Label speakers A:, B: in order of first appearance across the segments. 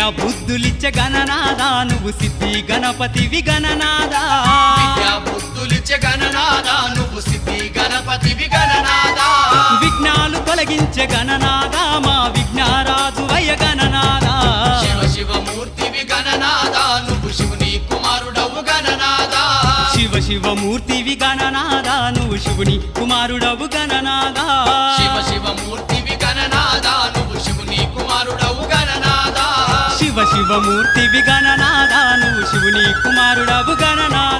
A: విద్యా బుద్ధులిచ్చ గణనాదా నువ్వు సిద్ధి గణపతివి గణనాదా
B: విద్యా బుద్ధులిచ్చే గణనాథ నువ్వు సిద్ధి గణపతివి గణనాథ.
A: విఘ్నాలు తొలగించే గణనాదా మా విఘ్నారాజు అయ్య గణనాదా
B: శివ శివ మూర్తివి గణనాథ నువ్వు శివుని కుమారుడవు గణనాథ.
A: శివ శివమూర్తివి గణనాదా నువ్వు శివుని కుమారుడవు గణనాదా
B: శివ శివ మూర్తివి గణనాథ నువ్వు
A: శివ శివమూర్తివి గణనాదా శివుని కుమారుడవు గణనాదా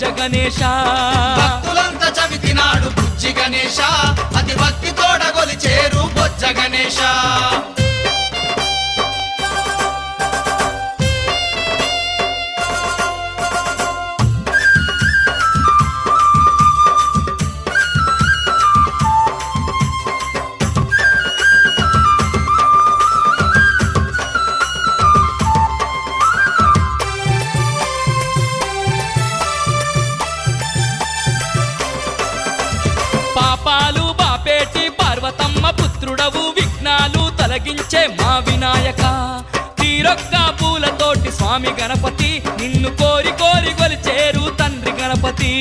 C: బొజ్జ గణేశ.
B: భక్తులంతా చవితినాడు బుజ్జి గణేశ.
C: పుత్రుడవు విఘ్నాలు తొలగించే మా వినాయక. తీరొక్క పూలతోటి స్వామి గణపతి నిన్ను కోరి కోరి గొలిచేరు తండ్రి గణపతి.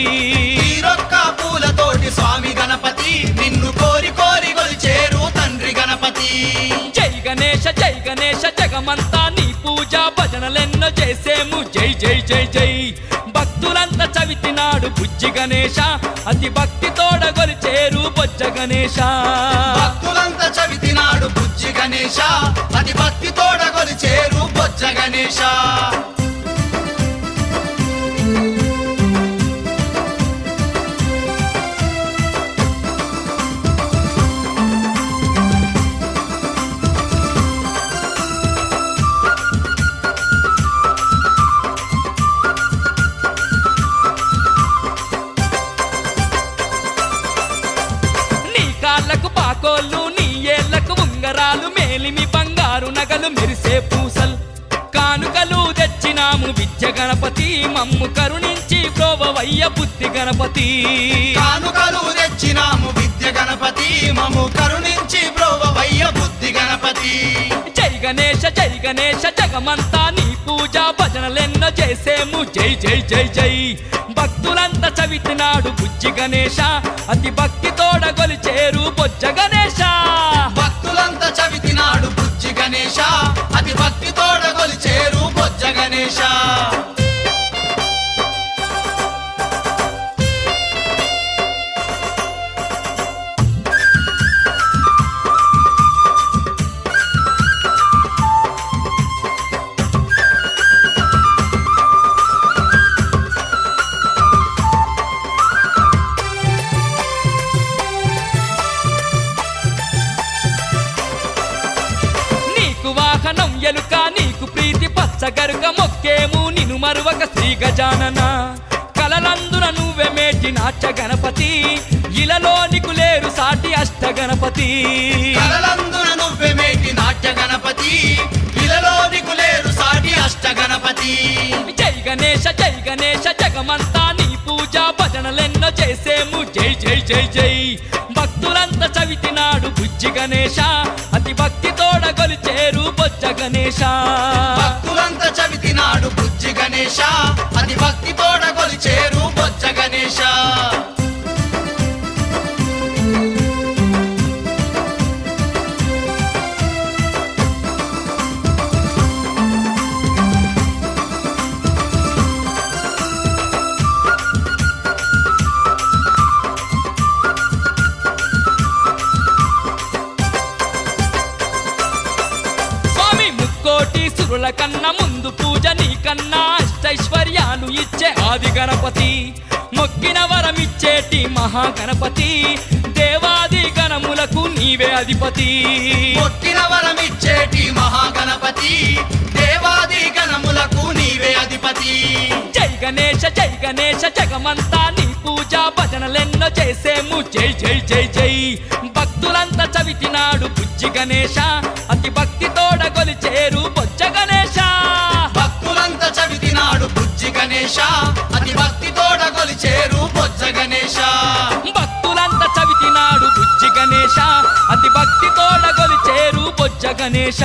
B: తీరొక్క పూలతోటి స్వామి గణపతి నిన్ను కోరి కోరి గొలి చేరు తండ్రి గణపతి.
C: జై గణేశ జై గణేశ జగమంతా నీ పూజ భజనలెన్నో చేసేము. జై జై జై జై. భక్తులంతా చవితినాడు బుజ్జి గణేశ అతి భక్తి తోడ గొలిచేరు బొజ్జ గణేశ
B: భక్తులంతా గణేశ అతి భక్తి తోడగొలి చేరు బొజ్జ గణేశ.
C: నగలు మెరిసే పూసలు. కానుకలు తెచ్చినాము విద్య గణపతి మమ్ము కరుణించి ప్రోభవయ్య బుద్ధి గణపతి.
B: కానుకలు తెచ్చినాము విద్య గణపతి మము కరుణించి బ్రోవయ్య బుద్ధి గణపతి.
C: జై గణేశ జై గణేశ జగమంతా నీ పూజ భజనలెన్నో చేసేము. జై జై జై జై. భక్తులంతా చవితినాడు బుజ్జి గణేశ అతి భక్తి తోడ గొలిచేరు భక్తితో ఎలుక నీకు ప్రీతి పచ్చగరుక మొక్కేము నిను మరువక శ్రీ గజానన. కలలందున నువ్వే మేటి నాట్య గణపతి. ఇలలో నీకు లేరు సాటి అష్ట గణపతి.
B: కలలందున నువ్వే మేటి నాట్య గణపతి. ఇలలో నికులేరు సాటి అష్ట గణపతి.
C: జై గణేశ జై గణేశ జగమంతా నీ పూజ భజనలెన్నో చేసేము. జై జై జై జై. భక్తులంతా చవితి నాడు బుజ్జి గణేశ. బొజ్జ సురుల కన్నా ముందు పూజ నీ కన్నా అష్టైశ్వర్యాలు ఇచ్చే ఆది గణపతి. మొక్కిన వరమిచ్చేటి మహాగణపతి. దేవాది గణములకు నీవే అధిపతి.
B: కొట్టిన వరమిచ్చేటి మహాగణపతి. దేవాది గణములకు నీవే అధిపతి.
C: జై గణేశ జై గణేశ జగమంతా నీ పూజ భజనలెన్నో చేసేము. జై జై జై జై. భక్తులంతా చవితి నాడు బుజ్జి గణేశ. అతి భక్తి
B: గణేశ అతి భక్తి తోడ కొలిచేరు బొజ్జ గణేశ.
C: భక్తులంతా చవితి నాడు బుజ్జి గణేశ అతి భక్తి తోడ గొలిచేరు బొజ్జ గణేశ.